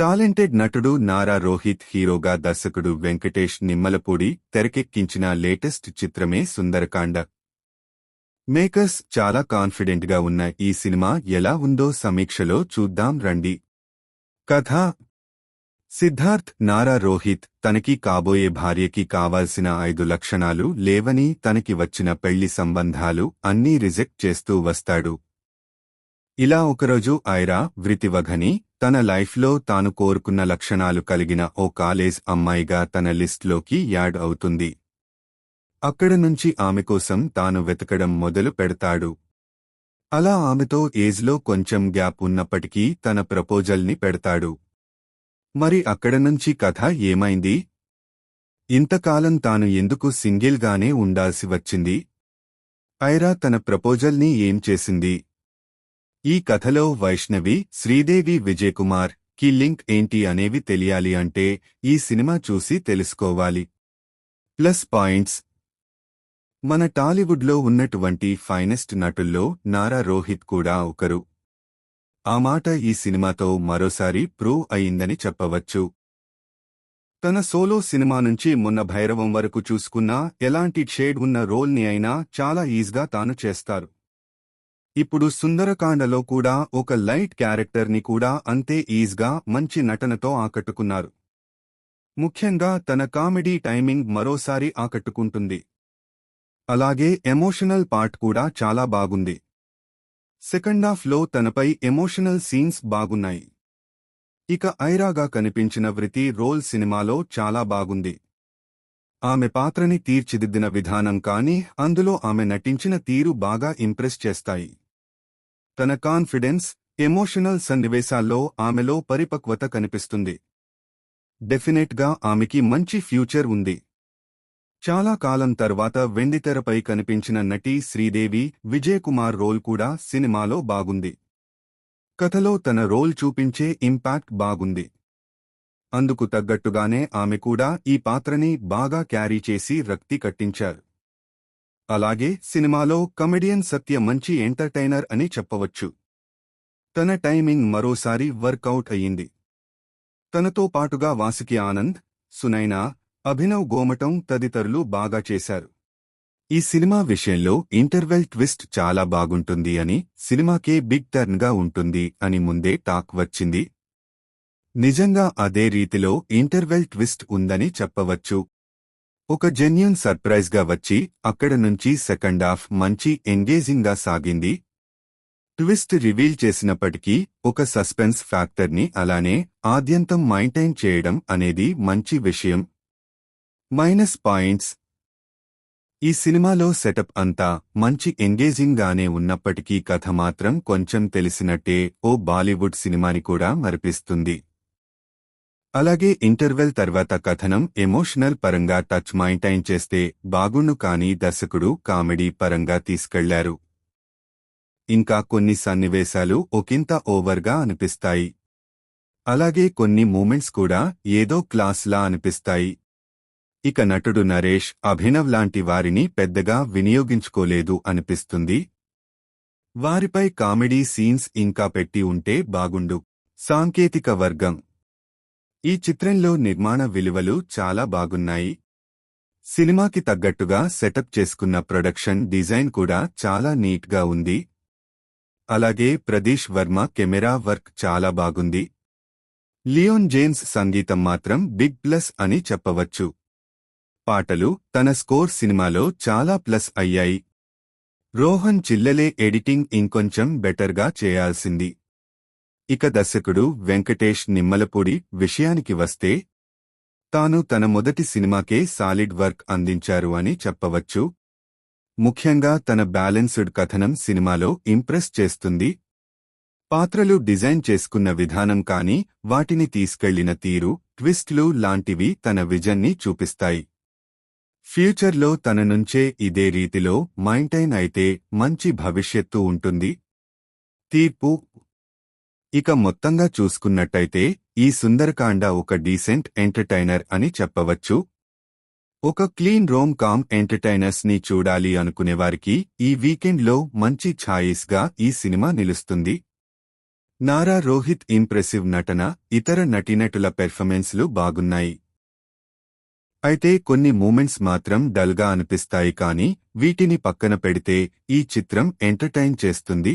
Talented నటుడు నారా రోహిత్ హీరోగా దర్శకుడు వెంకటేష్ నిమ్మలపూడి తెరకెక్కించిన లేటెస్ట్ చిత్రమే సుందరకాండ. మేకర్స్ చాలా కాన్ఫిడెంట్గా ఉన్న ఈ సినిమా ఎలా ఉందో సమీక్షలో చూద్దాం రండి. కథ. సిద్ధార్థ్ నారా రోహిత్ తనకి కాబోయే భార్యకి కావాల్సిన ఐదు లక్షణాలు లేవని తనకి వచ్చిన పెళ్ళి సంబంధాలు అన్నీ రిజెక్ట్ చేస్తూ వస్తాడు. ఇలా ఒకరోజు ఐరా వృతివఘని తన లైఫ్లో తాను కోరుకున్న లక్షణాలు కలిగిన ఓ కాలేజ్ అమ్మాయిగా తన లిస్ట్లోకి యాడ్ అవుతుంది. అక్కడ నుంచి ఆమె కోసం తాను వెతకడం మొదలు పెడతాడు. అలా ఆమెతో ఏజ్లో కొంచెం గ్యాప్ ఉన్నప్పటికీ తన ప్రపోజల్ని పెడతాడు. మరి అక్కడ నుంచి కథ ఏమైంది? ఇంతకాలం తాను ఎందుకు సింగిల్గానే ఉండాల్సి వచ్చింది? ఐరా తన ప్రపోజల్ని ఏం చేసింది? ఈ కథలో వైష్ణవి శ్రీదేవి విజయకుమార్కి లింక్ ఏంటి అనేవి తెలియాలి అంటే ఈ సినిమా చూసి తెలుసుకోవాలి. Plus points. మన టాలీవుడ్లో ఉన్నటువంటి ఫైనెస్ట్ నటుల్లో నారా రోహిత్ కూడా ఒకరు. ఆ మాట ఈ సినిమాతో మరోసారి ప్రూవ్ అయిందని చెప్పవచ్చు. తన సోలో సినిమా నుంచి మొన్న భైరవం వరకు చూసుకున్నా ఎలాంటి షేడ్ ఉన్న రోల్ని అయినా చాలా ఈజ్గా తాను చేస్తారు. ఇప్పుడు సుందరకాండలో కూడా ఒక లైట్ క్యారెక్టర్ని కూడా అంతే ఈజ్గా మంచి నటనతో ఆకట్టుకున్నారు. ముఖ్యంగా తన కామెడీ టైమింగ్ మరోసారి ఆకట్టుకుంటుంది. అలాగే ఎమోషనల్ పార్ట్ కూడా చాలా బాగుంది. సెకండ్ హాఫ్లో తనపై ఎమోషనల్ సీన్స్ బాగున్నాయి. ఇక ఐరాగా కనిపించిన వృతి రోల్ సినిమాలో చాలా బాగుంది. ఆమె పాత్రని తీర్చిదిద్దిన విధానం కానీ అందులో ఆమె నటించిన తీరు బాగా ఇంప్రెస్ చేస్తాయి. తన కాన్ఫిడెన్స్ ఎమోషనల్ సన్నివేశాల్లో ఆమెలో పరిపక్వత కనిపిస్తుంది. డెఫినెట్గా ఆమెకి మంచి ఫ్యూచర్ ఉంది. చాలా కాలం తర్వాత వెండితెరపై కనిపించిన నటి శ్రీదేవి విజయకుమార్ రోల్ కూడా సినిమాలో బాగుంది. కథలో తన రోల్ చూపించే ఇంపాక్ట్ బాగుంది. అందుకు తగ్గట్టుగానే ఆమె కూడా ఈ పాత్రని బాగా క్యారీ చేసి రక్తి కట్టించారు. అలాగే సినిమాలో కమెడియన్ సత్య మంచి ఎంటర్టైనర్ అని చెప్పవచ్చు. తన టైమింగ్ మరోసారి వర్కౌట్ అయ్యింది. తనతో పాటుగా వాసుకి ఆనంద్ సునైనా అభినవ్ గోమటం తదితరులు బాగా చేశారు. ఈ సినిమా విషయంలో ఇంటర్వెల్ ట్విస్ట్ చాలా బాగుంటుంది అని సినిమాకే బిగ్ టర్న్గా ఉంటుంది అని ముందే టాక్ వచ్చింది. నిజంగా అదే రీతిలో ఇంటర్వెల్ ట్విస్ట్ ఉందని చెప్పవచ్చు. ఒక జెన్యున్ సర్ప్రైజ్గా వచ్చి అక్కడ నుంచి సెకండ్ హాఫ్ మంచి ఎంగేజింగ్గా సాగింది. ట్విస్ట్ రివీల్ చేసినప్పటికీ ఒక సస్పెన్స్ ఫ్యాక్టర్ని అలానే ఆద్యంతం మైంటైన్ చేయడం అనేది మంచి విషయం. మైనస్ పాయింట్స్ ఈ సినిమాలో సెటప్ అంతా మంచి ఎంగేజింగ్ గానే ఉన్నప్పటికీ కథ మాత్రం కొంచెం తెలిసినట్టే ఓ బాలీవుడ్ సినిమాని కూడా మరిపిస్తుంది. అలాగే ఇంటర్వెల్ తర్వాత కథనం ఎమోషనల్ పరంగా టచ్ మైంటైన్ చేస్తే బాగుండు కానీ దర్శకుడు కామెడీ పరంగా తీసుకెళ్ళారు. ఇంకా కొన్ని సన్నివేశాలు ఒకంత ఓవర్గా అనిపిస్తాయి. అలాగే కొన్ని మూమెంట్స్ కూడా ఏదో క్లాస్లా అనిపిస్తాయి. ఇక నటుడు నరేష్ అభినవ్ లాంటి వారిని పెద్దగా వినియోగించుకోలేదు అనిపిస్తుంది. వారిపై కామెడీ సీన్స్ ఇంకా పెట్టి ఉంటే బాగుండు. సాంకేతిక వర్గం. ఈ చిత్రంలో నిర్మాణ విలువలు చాలా బాగున్నాయి. సినిమాకి తగ్గట్టుగా సెటప్ చేసుకున్న ప్రొడక్షన్ డిజైన్ కూడా చాలా నీట్గా ఉంది. అలాగే ప్రదీష్ వర్మ కెమెరా వర్క్ చాలా బాగుంది. లియోన్ జేమ్స్ సంగీతం మాత్రం బిగ్ ప్లస్ అని చెప్పవచ్చు. పాటలు తన స్కోర్ సినిమాలో చాలా ప్లస్ అయ్యాయి. రోహన్ చిల్లలే ఎడిటింగ్ ఇంకొంచెం బెటర్గా చేయాల్సింది. ఇక దర్శకుడు వెంకటేష్ నిమ్మలపూడి విషయానికి వస్తే తాను తన మొదటి సినిమాకే సాలిడ్ వర్క్ అందించారు అని చెప్పవచ్చు. ముఖ్యంగా తన బ్యాలెన్స్డ్ కథనం సినిమాలో ఇంప్రెస్ చేస్తుంది. పాత్రలు డిజైన్ చేసుకున్న విధానం కాని వాటిని తీసుకెళ్ళిన తీరు ట్విస్ట్లు లాంటివి తన విజన్ని చూపిస్తాయి. ఫ్యూచర్లో తన నుంచే ఇదే రీతిలో మైంటైన్ అయితే మంచి భవిష్యత్తు ఉంటుంది. తీర్పు ఇక మొత్తంగా చూసుకున్నట్టయితే ఈ సుందరకాండ ఒక డీసెంట్ ఎంటర్టైనర్ అని చెప్పవచ్చు. ఒక క్లీన్ రోమ్ కామ్ ఎంటర్టైనర్స్ని చూడాలి అనుకునేవారికి ఈ వీకెండ్లో మంచి ఛాయిస్గా ఈ సినిమా నిలుస్తుంది. నారా రోహిత్ ఇంప్రెసివ్ నటన ఇతర నటీనటుల పెర్ఫార్మెన్స్లు బాగున్నాయి. అయితే కొన్ని మూమెంట్స్ మాత్రం డల్గా అనిపిస్తాయి కానీ వీటిని పక్కన పెడితే ఈ చిత్రం ఎంటర్టైన్ చేస్తుంది.